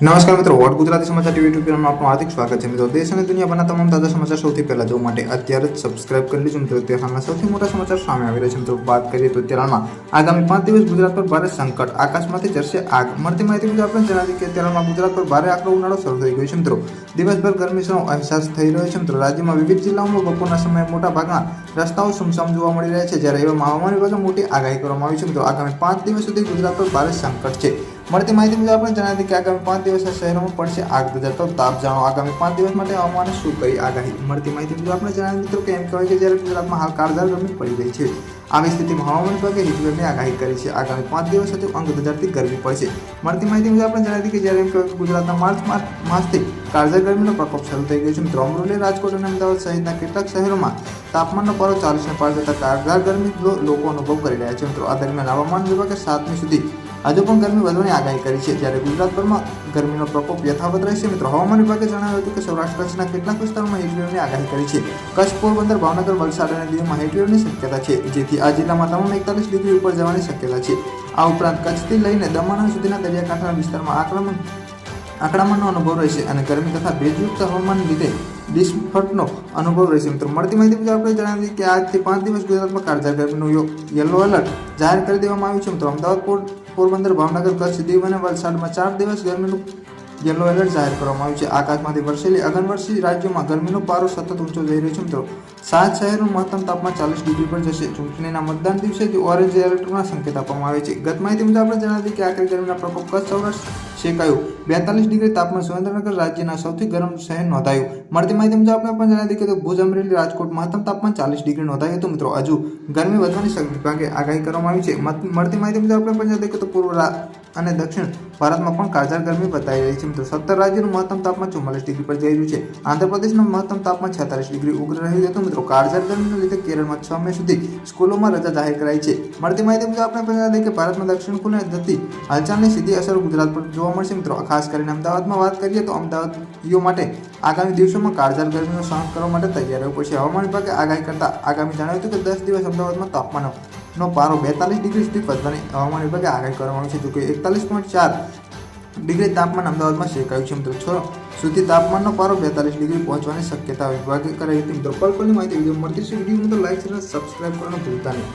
નમસ્કાર મિત્રો, વોટ ગુજરાતી સમાચાર ટીવી યુટ્યુબ ચેનલમાં આપનું હાર્દિક સ્વાગત છે મિત્રો. દેશ અને દુનિયાભરના તમામ તાજા સમાચાર સૌથી પહેલા જોવા માટે અત્યારે જ સબસ્ક્રાઇબ કરી લીધું મિત્રો. તે હાલના સૌથી મોટા સમાચાર સામે આવી રહ્યા છે મિત્રો. વાત કરીએ તો તેલમાં આગામી પાંચ દિવસ ગુજરાત પર ભારે સંકટ. આકાશમાંથી જશે આગ. મળતી માહિતી મુજબ આપણે જણાવી કે તેલમાં ગુજરાત પર ભારે આકરો ઉનાળો શરૂ થઈ ગયો છે મિત્રો. દિવસભર ગરમીનો અહેસાસ થઈ રહ્યો છે મિત્રો. રાજ્યમાં વિવિધ જિલ્લાઓમાં બપોરના સમયે મોટા ભાગના રસ્તાઓ સુમસામ જોવા મળી રહ્યા છે. જ્યારે એવામાં હવામાન વિભાગે મોટી આગાહી કરવામાં આવી છે મિત્રો. આગામી પાંચ દિવસ સુધી ગુજરાત પર ભારે સંકટ છે. મળતી માહિતી મુજબ આપણે જણાવી કે આગામી પાંચ દિવસ શહેરોમાં પડશે આગ. તો તાપ જાણો. આગામી પાંચ દિવસ માટે હવામાને શું કરી આગાહી? મળતી માહિતી મુજબ આપણે જણાવી મિત્રો કે એમ કહેવાય કે જ્યારે ગુજરાતમાં હાલ કારદાર ગરમી પડી રહી છે. આવી સ્થિતિમાં હવામાન વિભાગે હીટવેવની આગાહી કરી છે. આગામી પાંચ દિવસ હજુ અંગ હજારથી ગરમી પડશે. મળતી માહિતી મુજબ આપણે જણાવી કે જ્યારે એમ કહેવાય કે ગુજરાતના માર્ચ માસ માસથી કાળઝાળ ગરમીનો પ્રકોપ શરૂ થઈ ગયો છે. મિત્રો, અમરોલી, રાજકોટ અને અમદાવાદ સહિતના કેટલાક શહેરોમાં તાપમાનનો પારો ચાલીસને પાર જતા કાળઝાળ ગરમી લોકો અનુભવ કરી રહ્યા છે. મિત્રો, આ દરમિયાન હવામાન વિભાગે સાતમી સુધી હજુ પણ ગરમી વધવાની આગાહી કરી છે. જ્યારે ગુજરાતભરમાં ગરમીનો પ્રકોપ યથાવત રહેશે, મિત્રો હવામાન વિભાગે જણાવ્યું હતું કે સૌરાષ્ટ્ર કચ્છના કેટલાક વિસ્તારોમાં હીટવેવની આગાહી કરી છે. કચ્છ પોરબંદર ભાવનગર, વલસાડ અને દીવમાં હીટવેવની શક્યતા છે. જેથી આ જિલ્લામાં તમામ એકતાલીસ ડિગ્રી ઉપર જવાની શક્યતા છે. આ ઉપરાંત કચ્છથી લઈને દમણ સુધીના દરિયાકાંઠાના વિસ્તારમાં આક્રમણ, આક્રમણનો અનુભવ રહેશે અને ગરમી તથા ભેજયુક્ત હવામાન લીધે ડિસ્ફટનો અનુભવ રહેશે. મિત્રો, મળતી માહિતી મુજબ આપણે જણાવીએ કે આજથી પાંચ દિવસ ગુજરાતમાં કાળઝાળ ગરમીનું યલો એલર્ટ જાહેર કરી દેવામાં આવ્યું છે. મિત્રો, અમદાવાદ પોર પોરબંદર ભાવનગર કચ્છ દીવ અને વલસાડમાં ચાર દિવસ ગરમીનું યલો એલર્ટ જાહેર કરવામાં આવ્યું છે. આકાશમાંથી વરસેલી અગનવર્ષી રાજ્યોમાં ગરમીનો પારો સતત ઊંચો જઈ રહ્યો છે મિત્રો. સાત શહેરનું મહત્તમ તાપમાન ચાલીસ ડિગ્રી પર જશે. ચૂંટણીના મતદાન દિવસેથી ઓરેન્જ એલર્ટના સંકેત આપવામાં આવે છે. ગત માહિતી મુજબ આપણે જણાવી કે આખરી ગરમીના પ્રકોપ કચ્છ સૌરાષ્ટ્ર શેકાયું. બેતાલીસ ડિગ્રી તાપમાન સુરેન્દ્રનગર રાજ્યના સૌથી ગરમ શહેર નોંધાયું. મળતી માહિતી મુજબ આપણે પણ જણાવી દઈએ કે ભુજ, અમરેલી, રાજકોટ મહત્તમ તાપમાન ચાલીસ ડિગ્રી નોંધાયું હતું. મિત્રો, હજુ ગરમી વધવાની વિભાગે આગાહી કરવામાં આવી છે. મળતી માહિતી મુજબ આપણે પણ જણાવી દઈએ તો પૂર્વ અને દક્ષિણ ભારતમાં પણ કાળઝાળ ગરમી બતાવી રહી છે. મિત્રો, સત્તર રાજ્યનું મહત્તમ તાપમાન ચુમ્માલીસ ડિગ્રી પર જઈ રહ્યું છે. આંધ્રપ્રદેશનું મહત્તમ તાપમાન છેતાલીસ ડિગ્રી ઉગ્ર રહ્યું હતું. મિત્રો, કાળઝાળ ગરમીને લીધે કેરળમાં છ મે સુધી સ્કૂલોમાં રજા જાહેર કરાઈ છે. મળતી માહિતી મુજબ આપણે પણ જણાવી કે ભારતમાં દક્ષિણ ખૂણે જતી હલચલની સીધી અસર ગુજરાત પર જોવા મળશે મિત્રો. ખાસ કરીને અમદાવાદમાં વાત કરીએ તો અમદાવાદીઓ માટે આગામી દિવસોમાં કાળઝાળ ગરમીનો સહન કરવા માટે તૈયાર રહેવું પડશે. હવામાન વિભાગે આગાહી કરતા આગામી જણાવ્યું હતું કે દસ દિવસ અમદાવાદમાં તાપમાન નો પારો બેતાલીસ ડિગ્રી સુધી વધવાની હવામાન વિભાગે આગાહી કરવામાં છે. જોકે એકતાલીસ પોઈન્ટ ચાર ડિગ્રી તાપમાન અમદાવાદમાં શેકાયું છે મિત્રો. છ સુધી તાપમાનનો પારો બેતાલીસ ડિગ્રી પહોંચવાની શક્યતા વિભાગે કરાઈ હતી. મિત્રો પલ પલની માહિતી વીડિયો મળતી છે વીડિયો તો લાઈક છે સબસ્ક્રાઈબ કરવાનું ભૂલતા નહીં.